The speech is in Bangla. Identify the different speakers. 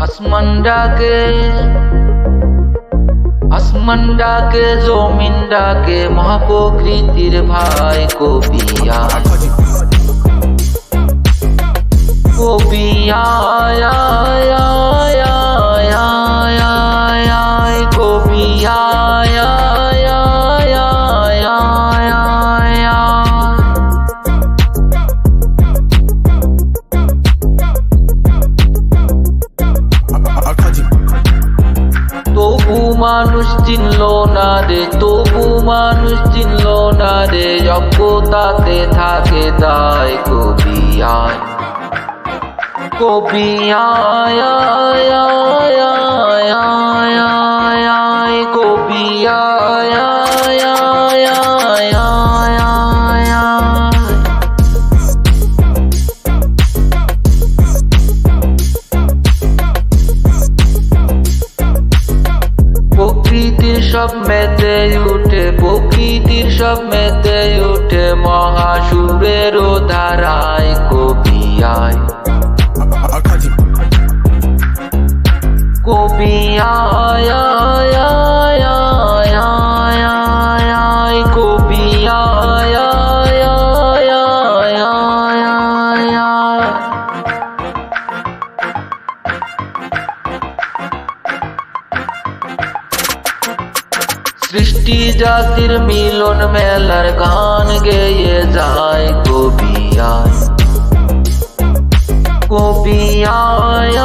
Speaker 1: আসমান ডাকে আসমান ডাকে জমিন ডাকে মহাপ্রকৃতির ভাই কবিয়া কবিয়া মানুষ চিনল না রে, তবু মানুষ চিনল না রে, অজ্ঞতাতে থাকে তাই কবি আয়। কবি আয় আয় কবি আয়। সব মেতে উঠে প্রকৃতির সব মেতে উঠে মহাসুরের ধারায় কবি আয়। সৃষ্টি জাতির মিলন মেলার গান গেয়ে যায় কবি আয়। কবি আয়